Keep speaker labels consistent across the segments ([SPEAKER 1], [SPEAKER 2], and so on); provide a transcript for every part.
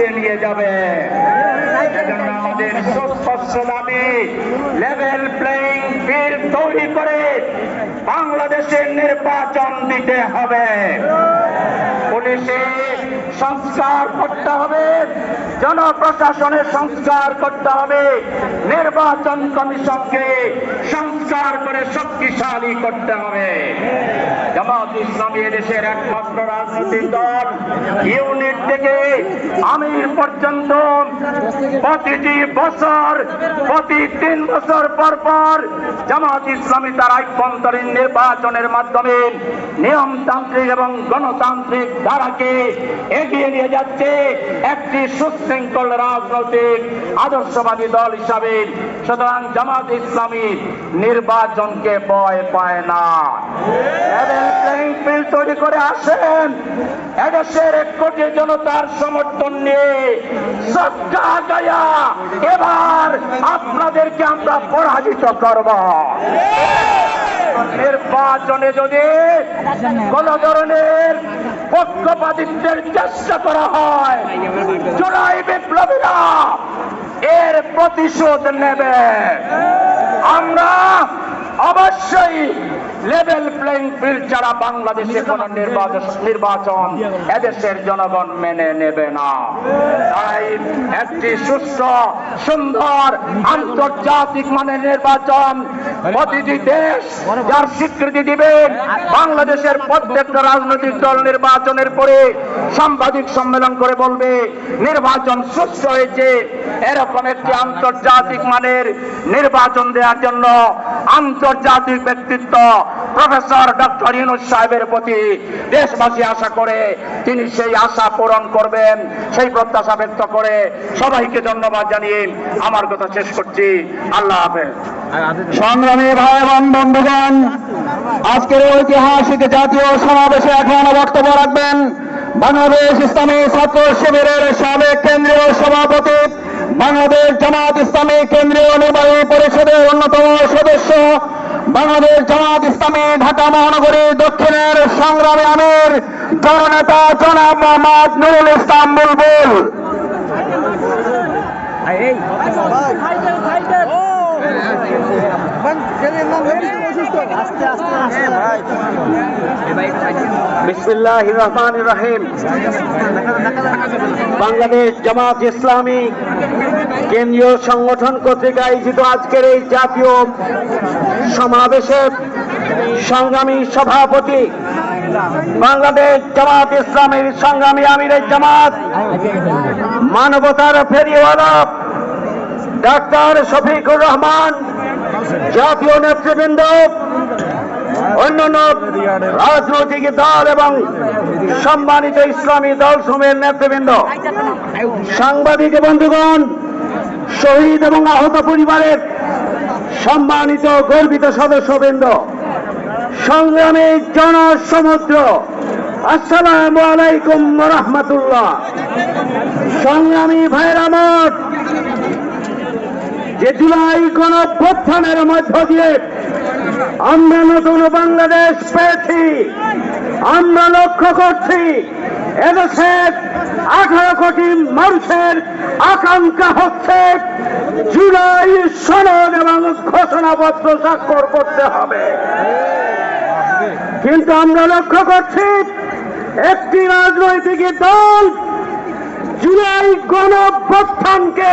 [SPEAKER 1] এগিয়ে নিয়ে যাবে। আমাদের সুস্পষ্ট দাবি লেভেল প্লেইং ফিল্ড তৈরি করে বাংলাদেশের নির্বাচন দিতে হবে। পুলিশে সংস্কার করতে হবে জনপ্রশাসনের সংস্কার করতে হবে, নির্বাচন কমিশনকে সংস্কার করে শক্তিশালী করতে হবে। জামাত ইসলামী দেশের একমাত্র রাজনৈতিক দল। ইউনিট থেকে আমির পর্যন্ত প্রতিটি বছর, প্রতি তিন বছর পর পর জামাত ইসলামী তার আভ্যন্তরীণ নির্বাচনের মাধ্যমে নিয়মতান্ত্রিক এবং গণতান্ত্রিক ধারাকে এগিয়ে নিয়ে যাচ্ছে একটি সুশৃঙ্খল রাজনৈতিক আদর্শবাদী দল হিসাবে। সুতরাং জামাত ইসলামী নির্বাচনকে ভয় পায় না। প্লেইং ফিল্ড তৈরি করে আসেন এদেশের এক কোটি জনতার সমর্থন নিয়ে। এবার আপনাদেরকে আমরা পরাজিত করব। নির্বাচনে যদি কোন ধরনের পক্ষপাতিত্বের চেষ্টা করা হয়, জুলাই বিপ্লবীরা এর প্রতিশোধ নেবে। আমরা অবশ্যই লেভেল প্লেইং ফিল্ড ছাড়া বাংলাদেশে কোন নির্বাচন এদেশের জনগণ মেনে নেবে না। তাই একটি সুস্থ, সুন্দর, আন্তর্জাতিক মানের নির্বাচন প্রতিটি দেশ যার স্বীকৃতি দিবেন বাংলাদেশের প্রত্যেকটা রাজনৈতিক দল নির্বাচনের পরে সাংবাদিক সম্মেলন করে বলবে, নির্বাচন সুস্থ হয়েছে, এরকম একটি আন্তর্জাতিক মানের নির্বাচন দেওয়ার জন্য আন্তর্জাতিক ব্যক্তিত্ব প্রফেসর ডক্টর ইউনুস সাহেবের প্রতি দেশবাসী আশা করে তিনি সেই আশা পূরণ করবেন, সেই প্রত্যাশা ব্যক্ত করে সবাইকে ধন্যবাদ জানিয়ে আমার কথা শেষ করছি। আল্লাহ হাফেজ।
[SPEAKER 2] সংগ্রামী ভাই এবং বন্ধুগণ, আজকের ঐতিহাসিক জাতীয় সমাবেশে এখন বক্তব্য রাখবেন বাংলাদেশ ইসলামী ছাত্র শিবিরের সাবেক কেন্দ্রীয় সভাপতি, বাংলাদেশ জামাত ইসলামী কেন্দ্রীয় নির্বাহী পরিষদের অন্যতম বাংলাদেশ জামাত ইসলামী ঢাকা মহানগরী দক্ষিণের সংগ্রামী আমির জননেতা জনাব মোহাম্মদ নুরুল ইসলাম বুলবুল।
[SPEAKER 1] বাংলাদেশ জামাত ইসলামী কেন্দ্রীয় সংগঠন কর্তৃক আয়োজিত আজকের এই জাতীয় সমাবেশে সংগ্রামী সভাপতি বাংলাদেশ জামাত ইসলামের সংগ্রামী আমিরের জামাত, মানবতার ফেরিওয়ালা ডাক্তার শফিকুর রহমান, জাতীয় নেতৃবৃন্দ অন্যান্য রাজনৈতিক দল এবং সম্মানিত ইসলামী দল সমূহের নেতৃবৃন্দ, সাংবাদিক বন্ধুগণ, শহীদ এবং আহত পরিবারের সম্মানিত গর্বিত সদস্যবৃন্দ, সংগ্রামী জনসমুদ্র, আসসালামু আলাইকুম রহমতুল্লাহ সংগ্রামী ভাইয়ের আমার, যে জুলাই গণভ্যুত্থানের মধ্য দিয়ে আমরা নতুন বাংলাদেশ পেয়েছি। আমরা লক্ষ্য করছি, এদেশের আঠারো কোটি মানুষের আকাঙ্ক্ষা হচ্ছে জুলাই সনদ এবং ঘোষণাপত্র স্বাক্ষর করতে হবে। কিন্তু আমরা লক্ষ্য করছি, একটি রাজনৈতিক দল জুলাই গণভ্যুত্থানকে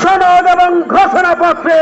[SPEAKER 1] সনদ এবং ঘোষণাপত্রে